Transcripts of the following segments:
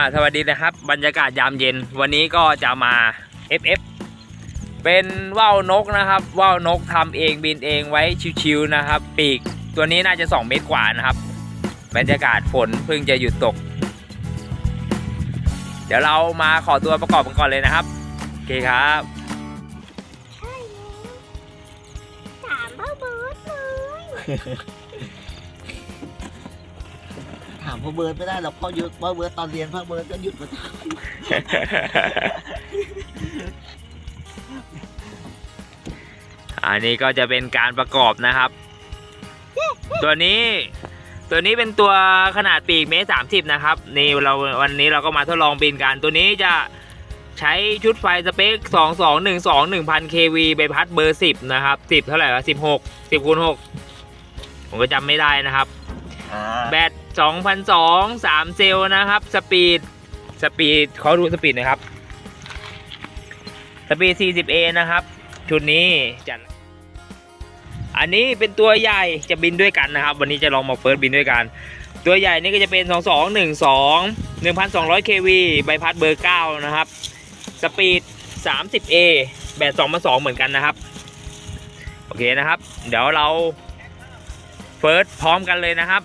าสวัสดีนะครับ บรรยากาศยามเย็น วันนี้ก็จะมา FF เป็นว่าวนกนะครับว่าวนกทำเองบินเองไว้ชิวๆนะครับ ปีกตัวนี้น่าจะ 2 เมตรกว่านะครับ บรรยากาศฝนเพิ่งจะหยุดตก เดี๋ยวเรามาขอตัวประกอบกันก่อนเลยนะครับ โอเคครับใช่แล้วถามพ่อเบิร์ดเลย พ่อเบิร์ดไม่ได้หรอกพ่อหยุดพ่อเบิร์ดตอนเรียนพ่อเบิร์ดก็หยุดมาทอันนี้ก็จะเป็นการประกอบนะครับ ตัวนี้ตัวนี้เป็นตัวขนาดปีกเมตรสามสิบนะครับนี่เราวันนี้เราก็มาทดลองบินกัน ตัวนี้จะใช้ชุดไฟสเปค 2 2 1 2 1000 kV ใบพัดเบอร์ 10 นะครับ 10 เท่าไหร่วะ16 10คูณ6ผมก็จำไม่ได้นะครับำอ่าแบต 2,002 3 เซลนะครับ สปีด สปีดเขาดูสปีดนะครับ สปีด 40A นะครับ ชุดนี้จัด อันนี้เป็นตัวใหญ่จะบินด้วยกันนะครับ วันนี้จะลองมาเฟิร์สบินด้วยกัน ตัวใหญ่นี่ก็จะเป็น 2212 1,200 kV ใบพัดเบอร์ 9 นะครับ สปีด 30A แบต2มา2เหมือนกันนะครับ โอเคนะครับ เดี๋ยวเราเฟิร์สพร้อมกันเลยนะครับ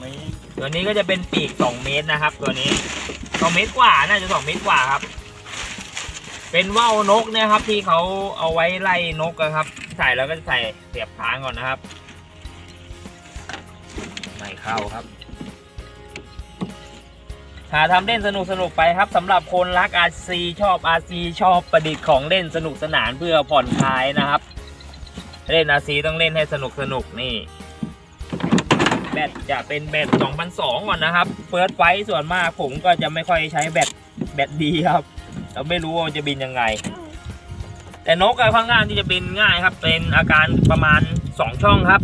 ไม่ตัวนี้ก็จะเป็นปีก2เมตรนะครับ ตัวนี้2เมตรกว่าน่าจะ2เมตรกว่าครับ เป็นว่าวนกเนะครับ ที่เขาเอาไว้ไล่นกอะครับ ใส่แล้วก็ใส่เสียบค้างก่อนนะครับไม่เข้าครับหาทำเล่นสนุกสนุกไปครับสำหรับคนรัก RC ชอบ RC ชอบประดิษฐ์ของเล่นสนุกสนานเพื่อผ่อนคลายนะครับ เล่น RC ต้องเล่นให้สนุกสนุกนี่ แบตจะเป็นแบต2002ก่อนนะครับเฟิร์สไฟส่วนมากผมก็จะไม่ค่อยใช้แบตแบตดีครับ เราไม่รู้ว่าจะบินยังไง แต่นกอะค่อนข้างที่จะบินง่ายครับ เป็นอาการประมาณ 2 ช่องครับ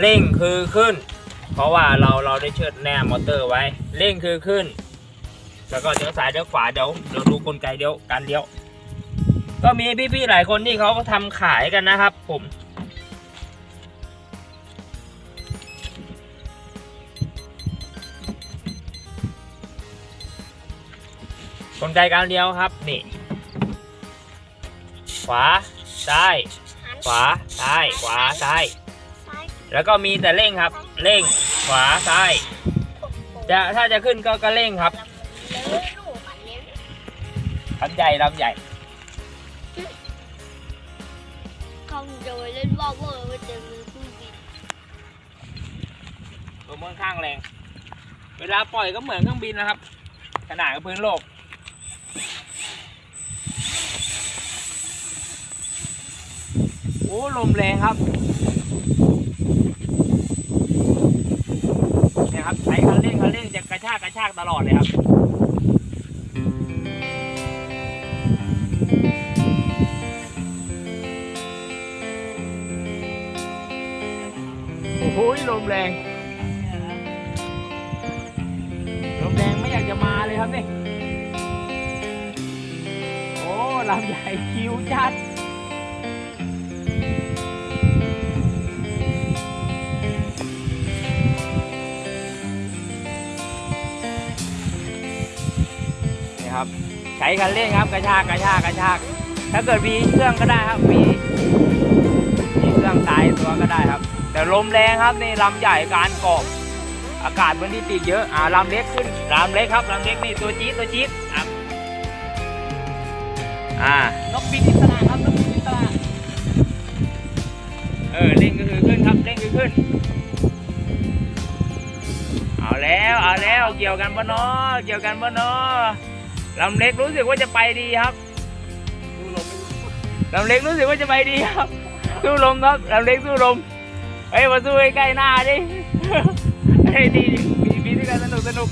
เร่งคือขึ้น เพราะว่าเราเราได้เชิดแนมมอเตอร์ไว้เร่งคือขึ้น แล้วก็เดี๋ยวซ้ายเดี๋ยวขวาเดี๋ยวเดี๋ยวดูกลไกเดี๋ยวการเลี้ยว ก็มีพี่ๆหลายคนที่เขาก็ทำขายกันนะครับ ผม กลไกการเลี้ยวครับ นี่ ขวา ซ้าย ขวา ซ้าย ขวาซ้ายซ้าย แล้วก็มีแต่เร่งครับ เร่ง ขวา ซ้าย จะถ้าจะขึ้นก็ก็เร่งครับเลยลูกอันนี้ลำใหญ่ลำใหญ่คำโดยเล่นว่าเวอร์ว่าจะมีผู้บินตัวมือข้างแรง เวลาปล่อยก็เหมือนเครื่องบินนะครับ ขนาดกับพื้นโลก อ้ลมแรงครับเนี่ยครับใช้คันเร่งคันเร่งจะกระชากกระชากตลอดเลยครับโอ้โหลมแรงลมแรงไม่อยากจะมาเลยครับนี่โอ้ลำใหญ่คิวจัด ใช้คันเร่งครับ กระชากกระชากกระชาก ถ้าเกิดมีเครื่องก็ได้ครับมีมีเครื่องตายตัวก็ได้ครับ แต่ลมแรงครับนี่ลำใหญ่การเกาะอากาศบนที่ปีกเยอะอ่าลำเล็กขึ้นลำเล็กครับลำเล็กนี่ตัวจี๊ดตัวจี๊ดอะอ่านกบินอิสระครับนกบินอิสระเออเร่งก็คือขึ้นครับเร่งคือขึ้นเอาแล้วเอาแล้วเกี่ยวกันปะเนาะเกี่ยวกันปะเนาะ ลำเล็กรู้สึกว่าจะไปดีครับดูลมไม่รู้ลำเล็กรู้สึกว่าจะไปดีครับ สู้ลมครับลำเล็กสู้ลมเอ้ยมาสู้ใกล้ๆหน้าดิเฮ้ยดีมีมีด้วยกันสนุกสนุก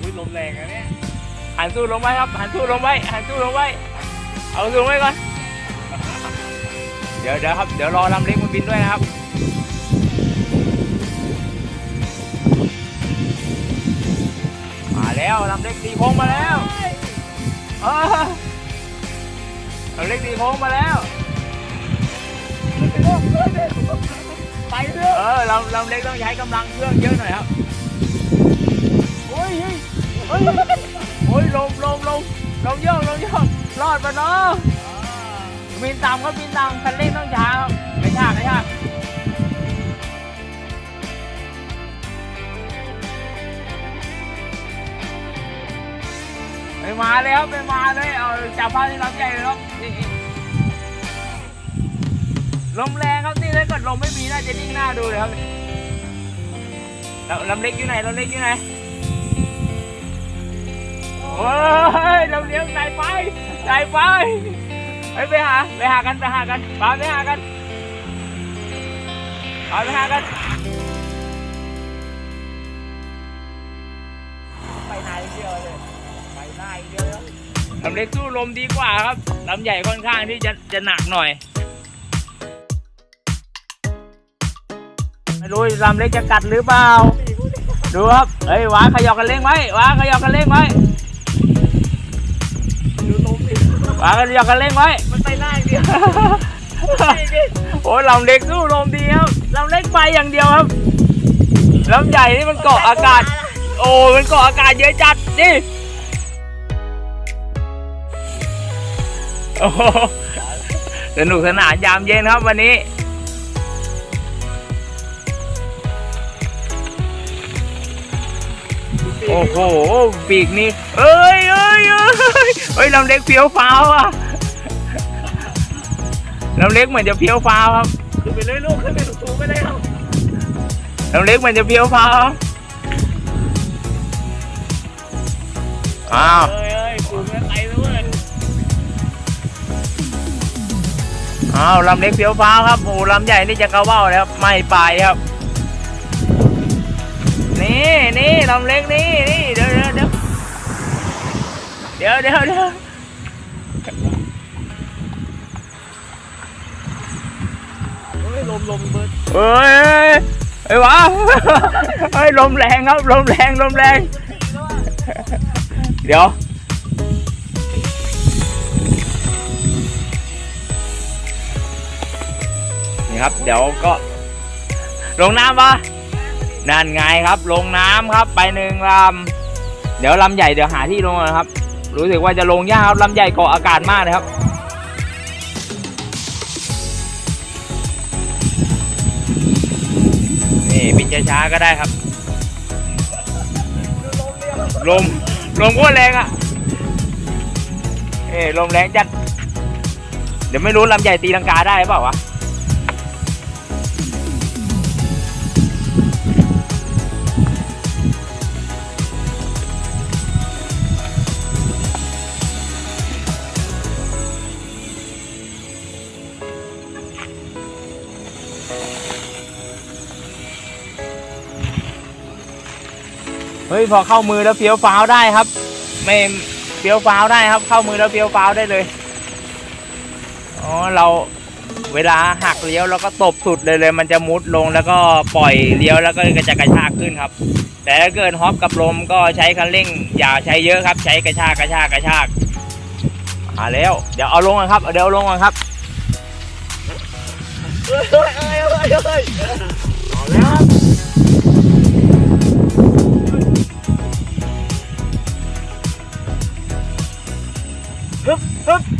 อุ้ยลมแรงอะเนี่ยหันสู้ลงไว้ครับหันสู้ลงไว้หันสู้ลงไว้เอาสู้ลงไว้ก่อนเดี๋ยวเดี๋ยวครับเดี๋ยวรอลำเล็กมันบินด้วยนะครับ แล้วลำเล็กตีโค้งมาแล้วเออลำเล็กตีโค้งมาแล้ว ไปเรื่อยเออลำลำเล็กต้องใช้กำลังเครื่องเยอะหน่อยครับฮ้ยโอ้ยลมลมลมลมโยกลมโยกรอดปะเนาะบินต่ำก็บินต่ำคันเร่งต้องช้าครับไม่ยากไม่ยา มาเลยครับไปมาเลยเอาจับภาพที่รับใหญ่เลยครับลมแรงครับนี่ถ้าเกิดลมไม่มีน่าจะนิ่งหน้าดูเลยครับแล้วลำเล็กอยู่ไหนลำเล็กอยู่ไหนโอ้ยเราเลี้ยงสายไฟสายไฟไปไปหาไปหากันไปหากันปไปหากันปไปหากัน ลำเล็กสู้ลมดีกว่าครับลำใหญ่ค่อนข้างที่จะจะหนักหน่อย ไม่รู้ลำเล็กจะกัดหรือเปล่า ดูครับเฮ้ยวางขยอกกันเร่งไว้วางขยอกกันเร่งไว้วางกันอยากกันเร่งไว้ มันไปได้เดียวโอ้ยลำเล็กสู้ลมดีครับลำเล็กไปอย่างเดียวครับลำใหญ่นี่มันเกาะอากาศ โอ้มันเกาะอากาศเยอะจัดนี่ โอ้โหสนุกสนานยามเย็นครับวันนี้ โอ้โห ปีกนี่เอ้ยเอ้ยเอ้ยเฮ้ยลำเล็กเพี้ยวฟ้าวอะลำเล็กเหมือนจะเพี้ยวฟ้าวครับขึ้นไปเลยลูกขึ้นไปสูงๆไปเลยครับลำเล็กเหมือนจะเพี้ยวฟ้าวครับอ้าว อ้าวลำเล็กเพี้ยวฟ้าวครับโอ้ลำใหญ่นี่จะกระว่าวแล้วครับไม่ไปครับ นี่นี่ลำเล็กนี่นี่เดี๋ยวเดี๋ยวเดี๋ยวเดี๋ยวเดี๋ยวเดี๋ยวลมลมเบิร์ดเฮ้ยไอ้ยวะเฮ้ยลมแรงครับลมแรงลมแรง เดี๋ยว ครับ เดี๋ยวก็ ลงน้ำปะนั่นไงครับ ลงน้ำครับ ไปหนึ่งลำเดี๋ยวลำใหญ่เดี๋ยวหาที่ลงก่อนครับ รู้สึกว่าจะลงยากครับลำใหญ่เกาะอากาศมากเลยครับนี่บินช้าๆก็ได้ครับลมลมก็แรงอะเอ้ลมแรงจัดเดี๋ยวไม่รู้ลำใหญ่ตีลังกาได้เปล่าวะ ฮ้ยพอเข้ามือแล้วเฟี้ยวฟ้าวได้ครับ ไม่เฟี้ยวฟ้าวได้ครับ เข้ามือแล้วเฟี้ยวฟ้าวได้เลยอ๋อเราเวลาหักเลี้ยวแล้วก็ตบสุดเลยเลย มันจะมุดลงแล้วก็ปล่อยเลี้ยวแล้วก็กระจะกระชากขึ้นครับ แต่ถ้าเกิดฮอปกับลมก็ใช้คันเร่ง อย่าใช้เยอะครับ ใช้กระชากกระชากกระชากมาแล้ว เดี๋ยวเอาลงก่อนครับเดี๋ยวเอาลงก่อนครับเอ้ยเอ้ยเอ้ยเอ้ยเอ้ยเอาแล้วครับ ฮึบ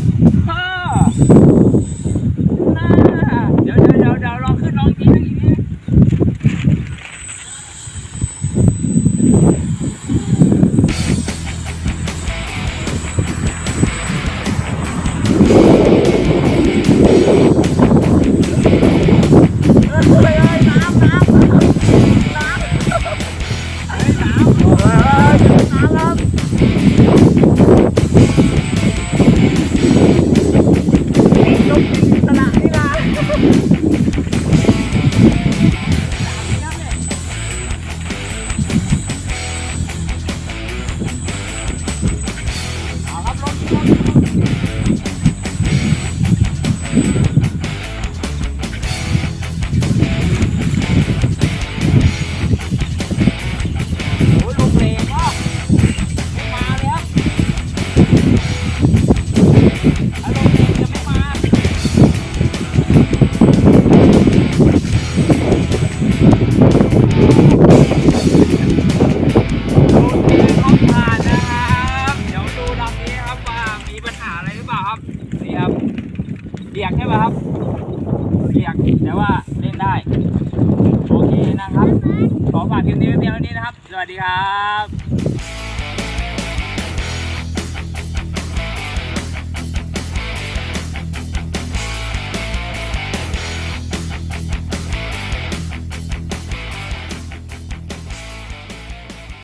าเล่นได้ โอเคนะครับ ขอฝากคลิปนี้ไว้เพียงเท่านี้นะครับ สวัสดีครับ